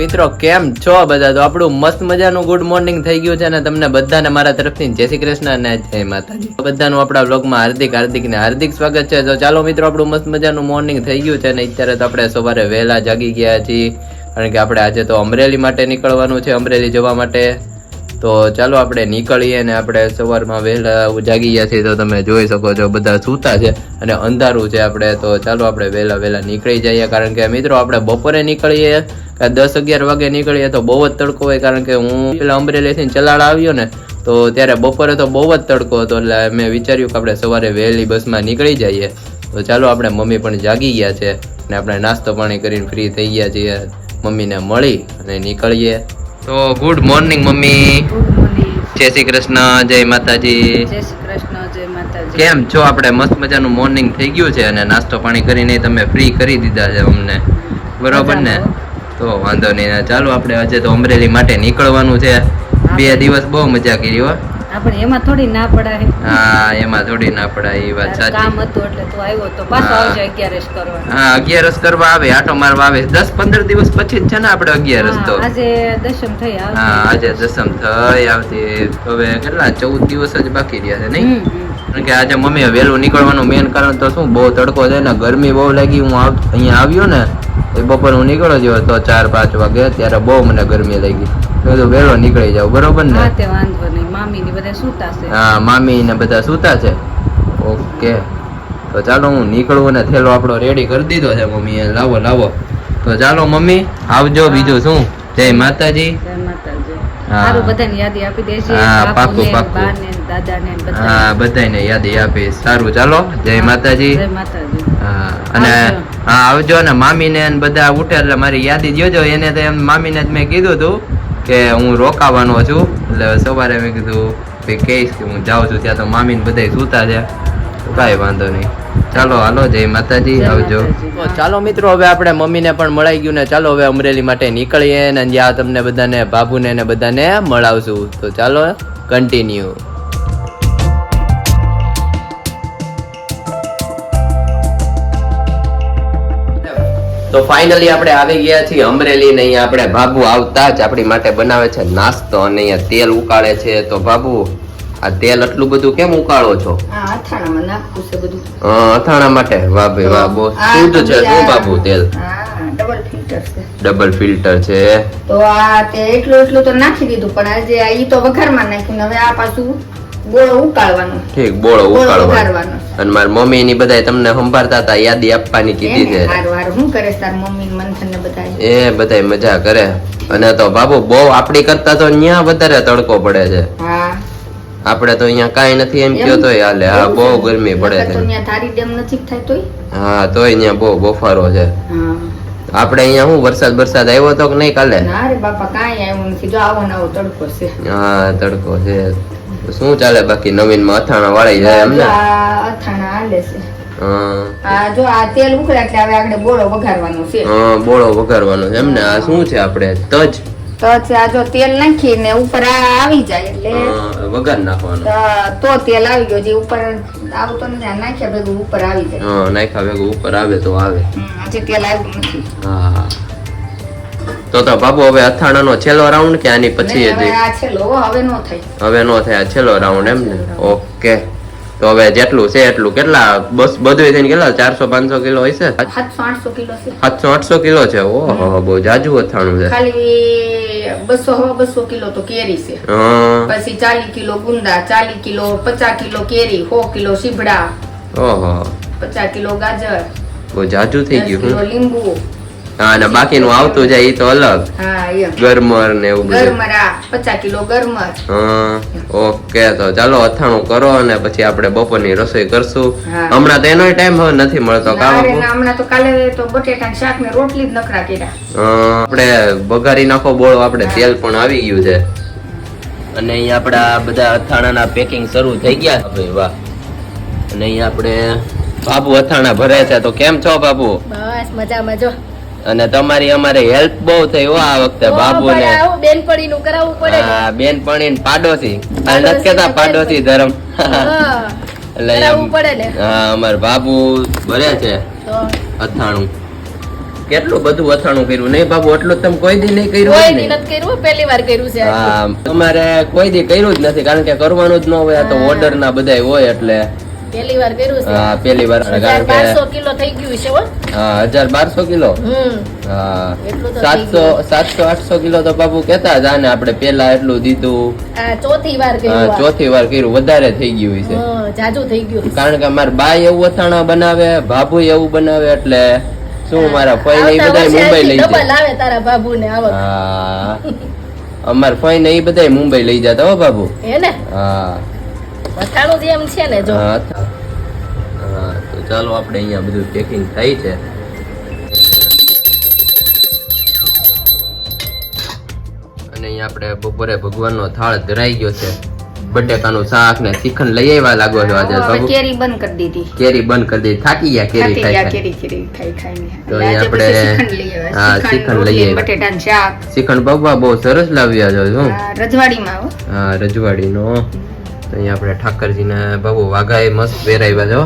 મિત્રો, કેમ છો બધા? તો આપણું મસ્ત મજાનું ગુડ મોર્નિંગ થઈ ગયું છે અને તમને બધાને મારા તરફથી જય શ્રી કૃષ્ણ અને જય માતાજી. બધાનું આપણા બ્લોગમાં હાર્દિક હાર્દિક ને હાર્દિક સ્વાગત છે. તો ચાલો મિત્રો, આપણું મસ્ત મજાનું મોર્નિંગ થઈ ગયું છે અને અત્યારે તો આપણે સવારે વહેલા જાગી ગયા છીએ. કારણ કે આપણે આજે તો અમરેલી માટે નીકળવાનું છે, અમરેલી જવા માટે. તો ચાલો આપણે નીકળીએ ને આપણે સવારમાં વહેલા જાગી ગયા છીએ. તો તમે જોઈ શકો છો, બધા સૂતા છે અને અંધારું છે આપણે. તો ચાલો આપણે વહેલા વહેલા નીકળી જઈએ. કારણ કે મિત્રો, આપણે બપોરે નીકળીએ દસ અગિયાર વાગે નીકળીએ તો બહુ જ તડકો હોય કારણ કે હું પેલા અમરેલીથી ચલાડ આવ્યો ને તો ત્યારે બપોરે તો બહુ જ તડકો હતો એટલે મેં વિચાર્યું કે આપણે સવારે વહેલી બસમાં નીકળી જઈએ. તો ચાલો આપણે મમ્મી પણ જાગી ગયા છે અને આપણે નાસ્તો પાણી કરીને ફ્રી થઈ ગયા છીએ. મમ્મીને મળી અને નીકળીએ. તો ગુડ મોર્નિંગ મમ્મી. જય શ્રી કૃષ્ણ જય માતાજી. જય શ્રી કૃષ્ણ જય માતાજી. કેમ છો? આપણે મસ્ત મજાનું મોર્નિંગ થઈ ગયું છે અને નાસ્તો પાણી કરીને તમે ફ્રી કરી દીધા છે અમને. બરોબર ને? તો વાંધો નહીં. ચાલો આપણે આજે તો અમરેલી માટે નીકળવાનું છે. બે દિવસ બહુ મજા કરી હો. આપણે એમાં થોડી ના પડાય. હા એમાં થોડી ના પડાય એ વાત તારે કામ હતું એટલે તું આવ્યો તો પાછો આવજો અગિયારસ કરવા હા અગિયારસ કરવા આવે આટો મારવા આવે. દસ પંદર દિવસ પછી છે ને આપણે અગિયારસ તો. હા, આજે દશમ થઈ આવશે. હા આજે દસમ થઈ આવતી. હવે કેટલા ચૌદ દિવસ જ બાકી રહ્યા છે નહીં. કારણ કે આજે મમ્મી વહેલું નીકળવાનું મેન કારણ તો શું બહુ તડકો છે ને ગરમી બહુ લાગી. હું અહીંયા આવ્યો ને એ બપોર હું નીકળ્યો જ તો ચાર પાંચ વાગે ત્યારે બહુ મને ગરમી લાગી. તો વહેલો નીકળી જાવ બરોબર ને? હા મામી ની બધા સુતા છે. હા મામી ને બધા સૂતા છે. ઓકે. તો ચાલો હું નીકળું ને થેલો આપણો રેડી કરી દીધો છે મમ્મીએ. લાવો લાવો. તો ચાલો મમ્મી આવજો બીજું શું? જય માતાજી. જય માતાજી. હા. સારું બધાને યાદી આપી દેજે. હા, પાકું પાકું. દાદાને ને હા બધાને યાદી આપીશ સારું ચાલો. જય માતાજી. જય માતાજી. હા અને હા આવજો ને મામીને ને બધા ઉઠે એટલે મારી યાદી જોજો. એને તો એમ મામીને જ મેં કીધું હતું કે હું રોકાવાનો છું. એટલે સવારે મેં કીધું કે કહીશ કે હું જાઉં છું. ત્યાં તો મામીને બધા સૂતા છે. કાંઈ વાંધો નહીં. ચાલો હાલો જય માતાજી. આવજો. ચાલો મિત્રો હવે આપણે મમ્મીને પણ મળાઈ ગયું ને ચાલો હવે અમરેલી માટે નીકળીએ ને જ્યાં તમને બધાને બાબુને ને બધાને મળાવશું. તો ચાલો કન્ટિન્યુ તો ફાઇનલી આપણે આવી ગયા છીએ અમરેલી ને અહીંયા આપણે બાબુ આવતા જ આપણી માટે બનાવે છે નાસ્તો અને અહીંયા તેલ ઉકાળે છે. તો બાબુ આ તેલ આટલું બધું કેમ ઉકાળો છો? અથાણા માટે? વાહ ભાઈ વાહ બહુ શુદ્ધ છે શું બાબુ તેલ. ડબલ ફિલ્ટર છે. ડબલ ફિલ્ટર છે. તો આ તે એટલું એટલું તો નાખી દીધું પણ આજે આ ઈ તો વઘારમાં નાખ્યું હવે આ પાછું ગોળો ઉકાળવાનો. ઠીક બોળો ઉકાળવાનો. અને મારી મમ્મી ની બધાય તમને સંભાળતા હતા યાદી આપવાની કીધી છે. હારું હારું. શું કરે તાર મમ્મી મંથન ને બધા એ બધાય મજા કરે. અને તો બાબુ બહુ આપડી કરતા તો ન્યા વધારે તડકો પડે છે. હા. આપણે તો અહીંયા કાંઈ નથી એમ? કયો તોય હાલે. હા બહુ ગરમી પડે તો છે ત્યાં ડેમ નજીક થાય તોય? હા તોય અહીંયા બહુ બફારો છે. હા. આપણે અહીંયા શું વરસાદ વરસાદ આવ્યો તો કે નહીં કાલે? ના રે બાપા કાંઈ આવ્યું નથી. જો આવો ને તડકો છે. હા તડકો છે. શું ચાલે બાકી? નવીનમાં અથાણા વાળી જાય એમ ને? આ અથાણા હાલે છે. હા. જો આ તેલ ઉકળે એટલે હવે આગળ બોળો વઘારવાનો છે. હા બોળો વઘારવાનો છે એમ ને? આ શું છે આપણે? તજ? તો આ જો તેલ નાખીને ઉપર આ આવી જાય એટલે વગર નાખવાનું. તો તેલ આવી ગયો જે ઉપર આવતો નથી આ નાખ્યા ભેગું ઉપર આવી જાય. હા નાખ્યા ભેગું ઉપર આવે તો આવે. હજી તેલ આવ્યું નથી. હા. તો તો બાબુ હવે અથાણાનો છેલ્લો રાઉન્ડ કે આની પછી હવે હજી? આ છેલ્લો હવે નો થાય. હવે નો થાય આ છેલ્લો રાઉન્ડ એમ ને? ઓકે. તો હવે જેટલું છે એટલું. કેટલા? બસ બધું થઈને કેટલા? ચારસો પાંચસો કિલો હશે? સાતસો આઠસો કિલો છે. સાતસો આઠસો કિલો છે? ઓહો બહુ જાજુ અથાણું છે. ખાલી બસો હવા બસો કિલો તો કેરી છે. પછી ચાલી કિલો ગુંદા ચાલી કિલો પચાસ કિલો કેરી સો કિલો સીભડા પચાસ કિલો ગાજર બહુ જાજુ થઈ ગયું કિલો લીંબુ અને બાકીનું આવતું જાય એ તો અલગ. ગરમર ને એવું બધું. ગરમરા પચાસ કિલો ગરમર. ઓકે તો ચાલો અથાણું કરો અને પછી આપણે બપોરની રસોઈ કરશું. હમણાં તો એનો ટાઈમ હવે નથી મળતો હમણાં તો કાલે તો બટેટા શાક ને રોટલી જ નખરા કર્યા. આપણે બગારી નાખો બોળો આપણે તેલ પણ આવી ગયું છે. અને અહીંયા આપણા બધા અથાણાના પેકિંગ શરૂ થઈ ગયા. છે ભાઈ વાહ. અને અહીંયા આપણે બાબુ અથાણા ભરે છે તો કેમ છો બાબુ બસ મજામાં જો. અને તમારી અમારે હેલ્પ બહુ થઈ હો આ વખતે બાબુ ને બેનપણી નું કરાવવું પડે પાડોશી. આ નથી કેતા પાડોશી ધર્મ. એટલે કરાવવું એમ- પડે ને. હા અમાર બાબુ ભરે છે. અથાણું. કેટલું બધું અથાણું કર્યું? નહીં બાબુ એટલું તમે કોઈ દી નહીં કર્યું કોઈ હોય દી નથી કર્યું પહેલી વાર કર્યું છે હા તમારે કોઈ દી કર્યું જ નથી કારણ કે કરવાનું જ ન હોય આ તો ઓર્ડર ના બધા હોય એટલે. પહેલી વાર છે. હા હજાર બારસો કિલો થઈ ગયું છે હો. હા હજાર બારસો કિલો? હા. એટલું તો થઈ સાતસો સાતસો આઠસો કિલો તો બાપુ કેતા હતા ને આપણે પેલા એટલું દીધું. ચોથી વાર કર્યું ચોથી વાર કર્યું વધારે થઈ ગયું છે. જાજુ થઈ ગયું. કારણ કે મારા બાઈ એવું અથાણા બનાવે ભાભુ એવું બનાવે એટલે શું મારા ફઈ ને બધા મુંબઈ લઈ જાય. આવે તારા બાબુને આવક. હા. અમાર ફઈ ને એ બધા મુંબઈ લઈ જતા હો બાબુ હે ને? હા. વટાણું જ એમ છે ને જો. હા તો ચાલો આપણે અહીંયા બધું પેકિંગ થાય છે. અને અહીંયા આપણે બપોરે ભગવાનનો થાળ ધરાઈ ગયો છે. બટેકાનું શાક ને શ્રીખંડ લઈ આવ્યા લાગો છો આજે કેરી બંધ કરી દીધી. કેરી બંધ કરી દીધી. થાકી ગયા કેરી ખાઈ કેરી કેરી ખાઈ ખાઈ તો આપણે- હા, શ્રીખંડ લઈ આવ્યા. બટેટાનું શાક. શ્રીખંડ બાબા બહુ સરસ લાવ્યા છો શું રજવાડીમાં હો. હા રજવાડીનો. તો અહીંયા આપણે ઠાકરજીને બાબુ વાઘાએ મસ્ત પહેરાવ્યા છો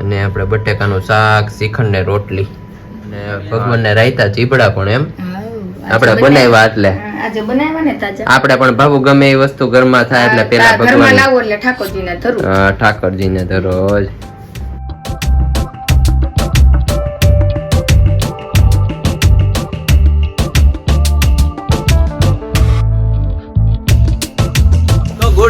અને આપણે બટેકાનું શાક શ્રીખંડ ને રોટલી. અને ભગવાનને રાયતા ચીબડા પણ એમ. આપણે બનાવ્યા એટલે. ને આપણે પણ બાબુ ગમે એ વસ્તુ ઘરમાં થાય એટલે પેલા ભગવાન ને ઠાકોરજીને ધરું. હા, ધરો જ.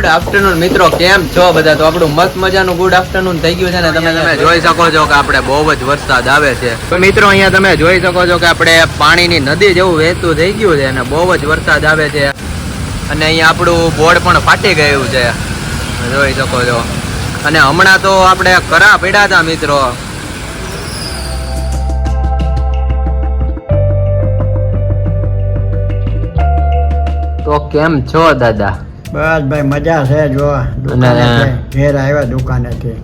ગુડ આફ્ટરનૂન મિત્રો કેમ છો બધા? તો આપણું મસ્ત મજાનું ગુડ આફ્ટરનૂન થઈ ગયું છે ને તમે તમે જોઈ શકો છો કે આપણે બહુ જ વરસાદ આવે છે. તો મિત્રો અહીંયા તમે જોઈ શકો છો કે આપણે પાણીની નદી જેવું વહેતું થઈ ગયું છે અને બહુ જ વરસાદ આવે છે. અને અહીંયા આપણું બોર્ડ પણ ફાટી ગયું છે. જોઈ શકો છો. અને હમણાં તો આપણે કરા પડ્યા હતા મિત્રો. તો કેમ છો દાદા? બસ ભાઈ મજા છે જો. દુકાને ઘેર આવ્યા દુકાનેથી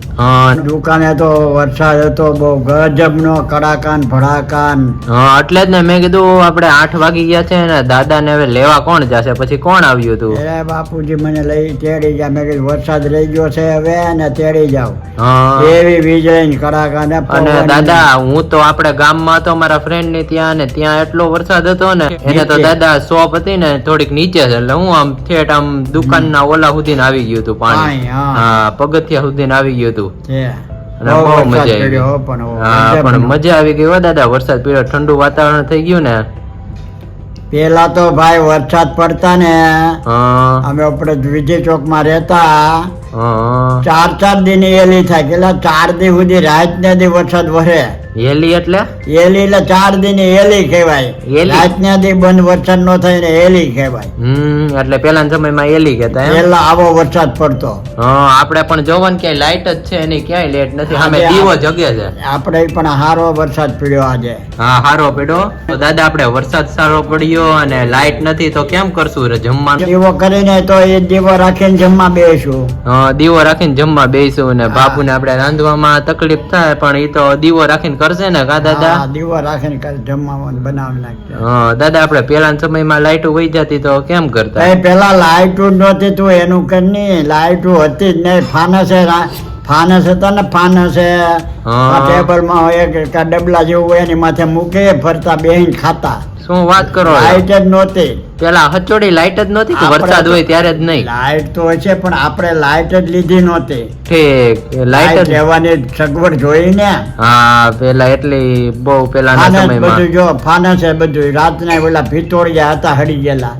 દુકાને તો વરસાદ હતો બહુ ગજબનો કડાકાન ભડાકાન. હા એટલે જ ને મેં કીધું આપણે આઠ વાગી ગયા છે ને દાદા ને હવે લેવા કોણ જશે? પછી કોણ આવ્યું હતું એ બાપુજી મને લઈ તેડી જા મેં કીધું વરસાદ રહી ગયો છે હવે ને તેડી જાવ એવી વીજળી કડાકા ને અને દાદા હું તો આપણે ગામમાં હતો મારા ફ્રેન્ડની ત્યાં ને ત્યાં એટલો વરસાદ હતો ને એને તો દાદા શોપ હતી ને થોડીક નીચે છે એટલે હું આમ ઠેઠ આમ દુકાન ના ઓલા સુધી આવી ગયું હતું પાણી. હા. પગથિયા સુધી આવી ગયું હતું. મજા આવી. પણ. મજા ગઈ દાદા. વરસાદ પડ્યો ઠંડુ વાતાવરણ થઈ ગયું ને. પેલા તો ભાઈ વરસાદ પડતા ને અમે આપણે વિજય ચોકમાં રહેતા. ચાર ચાર દિન એલી થાય કેટલા ચાર દી સુધી રાત ને દી વરસાદ વરે એલી એટલે? એલી એટલે ચાર દિન એલી કહેવાય? રાત ને દી બંધ વરસાદ નો થાય ને એલી કહેવાય. એટલે પેલા સમયમાં એલી એમ? પેલા આવો વરસાદ પડતો. હા આપણે પણ જોવાનું ક્યાંય લાઈટ જ છે એની ક્યાંય લેટ નથી. અમે દીવો જગે છે. આપણે પણ હારો વરસાદ પડ્યો આજે. હા હારો પડ્યો? તો દાદા આપણે વરસાદ સારો પડ્યો અને લાઈટ નથી તો કેમ કરશું જમવાનું? દીવો કરીને તો એ દીવો રાખીને જમવા બેસું. હા, દીવો રાખીને જમવા બેસું ને બાપુને આપણે રાંધવામાં તકલીફ થાય પણ એ તો દીવો રાખીને કરશે ને કા દાદા? હા, દીવો રાખીને કાંઈ બનાવી નાખજે હા દાદા આપણે પેલા સમયમાં લાઈટો વહી જતી તો કેમ કરતા? એ પેલા લાઈટુ જ નહોતી તું એનું કરની લાઈટુ હતી જ નહીં. ફાનસે રા- ફાનસ હતા ને ફાનસે. હા. ટેબલમાં એક ડબલા જેવું હોય એની માથે મૂકે ફરતા બેહીને ખાતા. શું વાત કરો લાઈટ જ નહોતી. પેલા હચોડી લાઈટ જ નહોતી કે વરસાદ હોય ત્યારે જ નહીં? લાઈટ તો છે પણ આપણે લાઈટ જ લીધી નહોતી. ઠીક લાઈટ લાઈટ સગવડ જોઈ ને? હા પેલા એટલી બહુ પેલા ફાનસ બધું જો ફાનસ એ બધું. રાતના ઓલા ભીતોડિયા હતા હડી ગયેલા.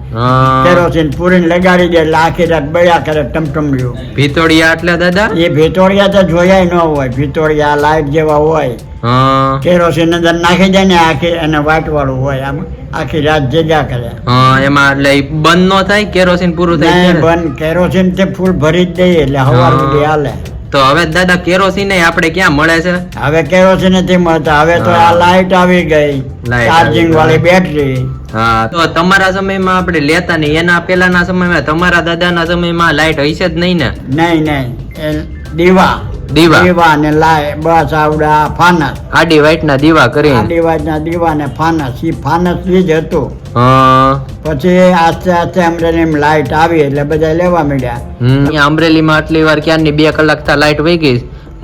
કેરોસીન પૂરીને લગાડી દે એટલે આખી રાત બળ્યા કરે ટમટમડ્યું ભીતોડિયા એટલે દાદા? એ ભીતોડિયા તો જોયા ન હોય. ભીતોડિયા લાઈટ જેવા હોય કેરોસીન અંદર નાખી દે ને આખી એને વાટ વાળું હોય આમ આખી રાત જગ્યા કરે. હા એમાં એટલે બંધ નો થાય કેરોસીન પૂરું થાય બંધ. કેરોસીન તે ફૂલ ભરી જ દઈએ એટલે હવાર સુધી હાલે. તો હવે દાદા કેરોસીન આપણે ક્યાં મળે છે? હવે કેરોસીન નથી મળતા. હવે તો આ. લાઈટ આવી ગઈ. ચાર્જિંગ વાળી બેટરી. હા તો તમારા સમયમાં આપણે લેતા નહીં. એના પેલાના સમયમાં તમારા દાદાના સમયમાં લાઈટ હશે જ નહીં ને? નહીં નહીં. એ દીવા. દીવા. દીવા ને લાય બસ આવડા ફાનસ. આડી વાઈટ ના દીવા કરીને આદિવાસના દીવા ને ફાનસ. ઈ ફાનસ જ હતું. પછી આસ્તે આસ્તે અમરેલી લાઈટ આવી એટલે બધા લેવા મળ્યા અમરેલી માં આટલી વાર ક્યારની બે કલાક તા લાઈટ વહી ગઈ?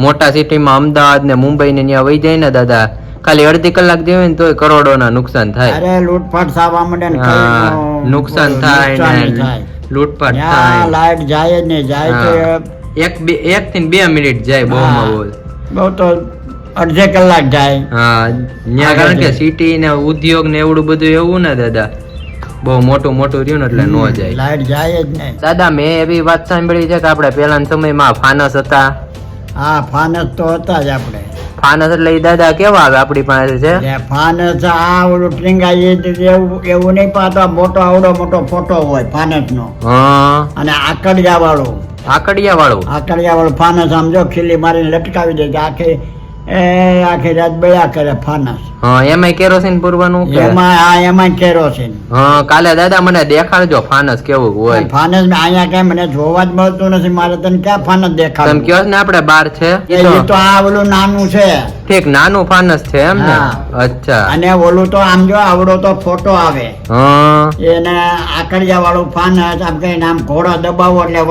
મોટા સિટીમાં અમદાવાદ ને મુંબઈ ને ત્યાં વહી જાય ને દાદા. ખાલી અડધી કલાક જેવી ને તોય કરોડોના નુકસાન થાય. અરે લૂંટફાટ થવા માંડે ને નુકસાન થાય ને લૂંટફાટ થાય. લાઈટ જાય નહીં જાય તો એક બે એક થી બે મિનિટ જાય બહુ હા. બહુ તો અડધે કલાક જાય. હા ત્યાં કારણ કે સિટી ને ઉદ્યોગ ને એવડું બધું એવું ને દાદા. બહુ મોટું મોટું રહ્યું ને એટલે નો જાય. લાઈટ જાય જ નહીં. દાદા મેં એવી વાત સાંભળી છે કે આપણે પેલાના સમયમાં ફાનસ હતા. હા ફાનસ તો હતા જ આપણે. ફાનસ એટલે દાદા કેવા આવે આપણી પાસે છે? ફાનસ આ ઓલું ટ્રીંગાઈ એવું એવું નહીં પાતો મોટો આવડો મોટો ફોટો હોય ફાનસ નો અને આકડિયા વાળું આકડિયા વાળું આકડિયા વાળું ફાનસ આમ જો ખીલી મારીને લટકાવી દે આખી એ આખી રાત બળ્યા કરે ફાનસ. હા એમાંય કેરોસીન પૂરવાનું એમાં આ એમાં કેરોસીન. હા કાલે દાદા મને દેખાડજો ફાનસ કેવું હોય. ફાનસ અહીંયા કઈ મને જોવા જ મળતું નથી મારે તને ક્યાં ફાનસ તમે કયો ને આપણે બાર છે? એ તો આ ઓલું નાનું છે. ઠીક નાનું ફાનસ છે એમ ને? અચ્છા. અને ઓલું તો આમ જો આવડો તો ફોટો આવે. હા. એને આકડિયા વાળું ફાનસ આમ કઈ આમ ઘોડો દબાવો એટલે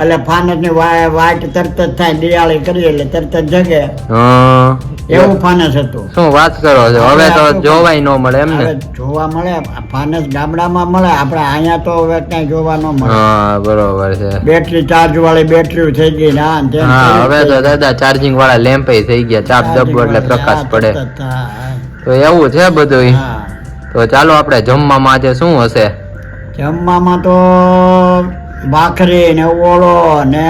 એટલે ફાનસની વાઈટ તરત જ થાય દિવાળી કરી એટલે તરત જ જગે. એવું ફાનસ હતું. શું વાત કરો છો? હવે તો જોવાય ન મળે એમ ને? જોવા મળે ફાનસ ગામડામાં મળે આપણે અહીંયા તો હવે ક્યાંય જોવા ન મળે. હા બરોબર છે. બેટરી ચાર્જ વાળી બેટરી થઈ ગઈ ને હા હવે તો દાદા ચાર્જિંગ વાળા લેમ્પ થઈ ગયા ચાપ દબો એટલે પ્રકાશ પડે. તો એવું છે બધું હા. તો ચાલો આપણે જમવામાં આજે શું હશે? જમવામાં તો ભાખરી ને ઓળો ને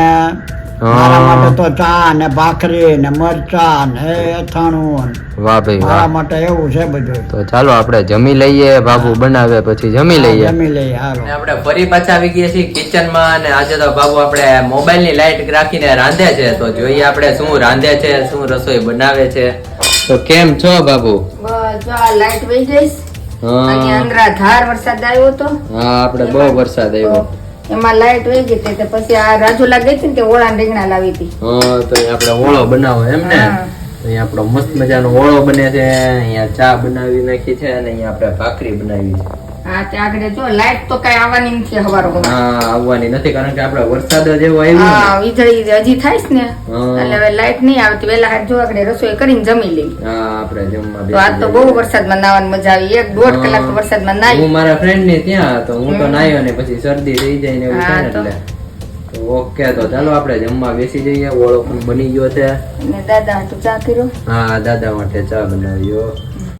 મારા માટે તો ચા ને ભાખરી ને મરચા ને અથાણું વાહ ભાઈ મારા માટે એવું છે બધું. તો ચાલો આપણે જમી લઈએ બાબુ બનાવે પછી જમી લઈએ. જમી લઈએ હાલો. આપણે ફરી પાછા આવી ગયા છીએ કિચનમાં અને આજે તો બાબુ આપણે મોબાઈલની લાઈટ રાખીને રાંધે છે. તો જોઈએ આપણે શું રાંધે છે શું રસોઈ બનાવે છે. તો કેમ છો બાબુ? બસ જો આ લાઈટ વઈ ગઈ. હા. અંદરાધાર વરસાદ આવ્યો તો હા આપણે બહુ વરસાદ આવ્યો. એમાં લાઈટ વહી ગઈ હતી પછી આ રાજુલા ગઈ હતી ને તે ઓળા રીંગણા લાવી હતી. હા તો આપણે ઓળો બનાવો એમ ને. અહીંયા આપણો મસ્ત મજાનો ઓળો બને છે અહીંયા ચા બનાવી નાખી છે અને અહીંયા આપણે ભાખરી બનાવી છે. હા તે જો લાઈટ તો કઈ આવવાની નથી હવારો હા આવવાની નથી કારણ કે આપણે વરસાદ જ એવો આવ્યો હા વીજળી હજી થાય છે ને. એટલે હવે લાઈટ નહીં આવતી વેલા હાથ જો આગળ રસોઈ કરીને જમી લઈ હા આપણે જમવા તો આજ તો બહુ વરસાદમાં નાવાની મજા આવી. એક દોઢ કલાક તો વરસાદમાં હું મારા ફ્રેન્ડ ને ત્યાં હું તો નાયો ને પછી શરદી થઈ જાય ને એવું થાય એટલે. ઓકે તો ચાલો આપણે જમવા બેસી જઈએ. ઓળો પણ બની ગયો છે. અને દાદા ચા કર્યો હા દાદા માટે ચા બનાવ્યો.